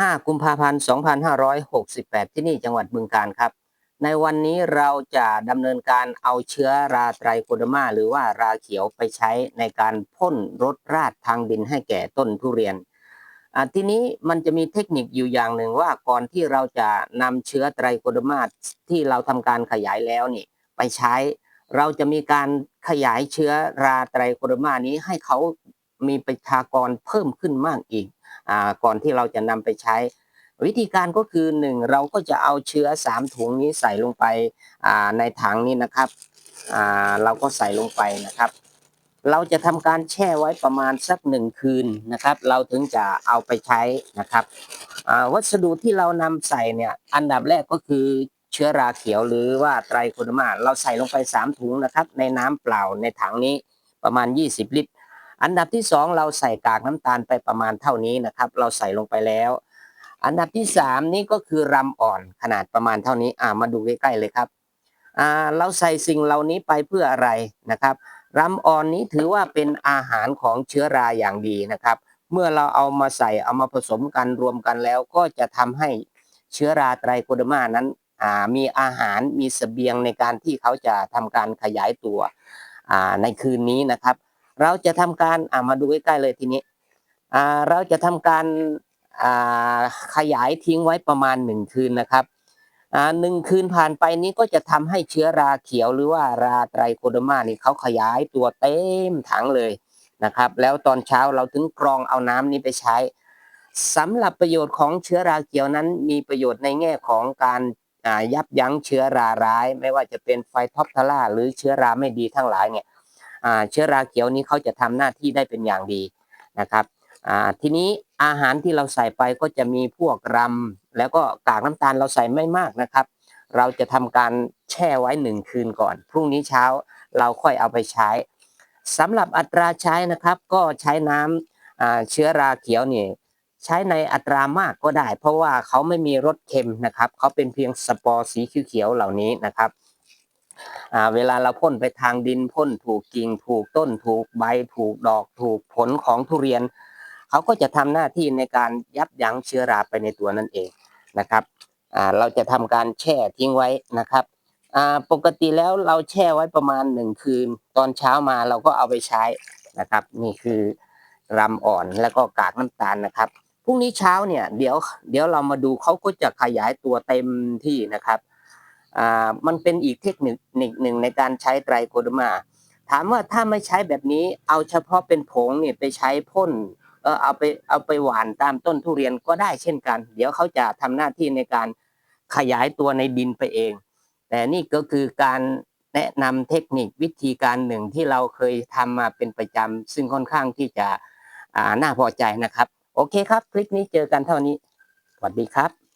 5 กุมภาพันธ์ 2568 ที่นี่จังหวัดบึงกาฬครับ ในวันนี้เราจะดำเนินการเอาเชื้อราไตรโคดมาหรือว่าราเขียวไปใช้ในการพ่นรดราดทางดินให้แก่ต้นทุเรียนทีนี้มันจะมีเทคนิคอยู่อย่างหนึ่งว่าก่อนที่เราจะนำเชื้อไตรโคดมาที่เราทำการขยายแล้วนี่ไปใช้ เราจะมีการขยายเชื้อราไตรโคดมานี้ให้เขามีประชากรเพิ่มขึ้นมากอีกอ่า ก่อนที่เราจะนำไปใช้ วิธีการก็คือหนึ่งเราก็จะเอาเชื้อสามถุงนี้ใส่ลงไปในถังนี้นะครับเราก็ใส่ลงไปนะครับ เราจะทำการแช่ไว้ประมาณสักหนึ่งคืนนะครับ เราถึงจะเอาไปใช้นะครับวัสดุที่เรานำใส่เนี่ยอันดับแรกก็คือเชื้อราเขียวหรือว่าไตรโคเดมาเราใส่ลงไปสามถุงนะครับ ในน้ำเปล่าในถังนี้ประมาณ 20 ลิตร อันดับที่สองเราใส่กากน้ำตาลไปประมาณเท่านี้นะครับ เราใส่ลงไปแล้ว อันดับที่สามนี่ก็คือรำอ่อนขนาดประมาณเท่านี้อ่ามาดูใกล้ๆเลยครับอ่าเราใส่สิ่งเหล่านี้ไปเพื่ออะไรนะครับรำอ่อนนี้ถือว่าเป็นอาหารของเชื้อราอย่างดีนะครับ เมื่อเราเอามาใส่เอามาผสมกันรวมกันแล้ว ก็จะทำให้เชื้อราไตรโคเดมานั้นอ่ามีอาหารมีเสบียงในการที่เขาจะทำการขยายตัวอ่าในคืนนี้นะครับ เราจะทำการอ่ามาดูใกล้ๆเลยทีนี้อ่าเราจะทำการอ่าขยายทิ้งไว้ประมาณหนึ่งคืนนะครับอ่าหนึ่งคืนผ่านไปนี้ก็จะทำให้เชื้อราเขียวหรือว่าราไตรโคเดมานี่เขาขยายตัวเต็มถังเลยนะครับ แล้วตอนเช้าเราถึงกรองเอาน้ำนี้ไปใช้สำหรับประโยชน์ของเชื้อราเขียวนั้น มีประโยชน์ในแง่ของการยับยั้งเชื้อราร้าย ไม่ว่าจะเป็นไฟท็อปทาร่าหรือเชื้อราไม่ดีทั้งหลายเนี่ย เชื้อราเขียวนี้เขาจะทำหน้าที่ได้เป็นอย่างดีนะครับทีนี้อาหารที่เราใส่ไปก็จะมีพวกรำแล้วก็กากน้ำตาลเราใส่ไม่มากนะครับ เราจะทำการแช่ไว้หนึ่งคืนก่อน พรุ่งนี้เช้าเราค่อยเอาไปใช้สำหรับอัตราใช้นะครับ ก็ใช้น้ำอ่าเชื้อราเขียวนี่ใช้ในอัตรามากก็ได้ เพราะว่าเขาไม่มีรสเค็มนะครับเขาเป็นเพียงสปอร์สีเขียวๆเหล่านี้นะครับ เวลาเราพ่นไปทางดินพ่นถูกกิ่งถูกต้นถูกใบถูกดอกถูกผลของทุเรียน เขาก็จะทำหน้าที่ในการยับยั้งเชื้อราไปในตัวนั่นเองนะครับเราจะทำการแช่ทิ้งไว้นะครับปกติแล้วเราแช่ไว้ประมาณหนึ่งคืน ตอนเช้ามาเราก็เอาไปใช้นะครับ นี่คือรำอ่อนแล้วก็กากน้ำตาลนะครับพรุ่งนี้เช้าเนี่ยเดี๋ยวเดี๋ยวเรามาดูเขาก็จะขยายตัวเต็มที่นะครับ มันเป็นอีกเทคนิคหนึ่งในการใช้ไตรโคเดอร์มา ถามว่าถ้าไม่ใช้แบบนี้เอาเฉพาะเป็นผงเนี่ยไปใช้พ่นเออเอาไปเอาไปหว่านตามต้นทุเรียนก็ได้เช่นกัน เดี๋ยวเขาจะทำหน้าที่ในการขยายตัวในดินไปเอง แต่นี่ก็คือการแนะนำเทคนิควิธีการหนึ่งที่เราเคยทำมาเป็นประจำซึ่งค่อนข้างที่จะน่าพอใจนะครับ โอเคครับ คลิปนี้เจอกันเท่านี้ สวัสดีครับ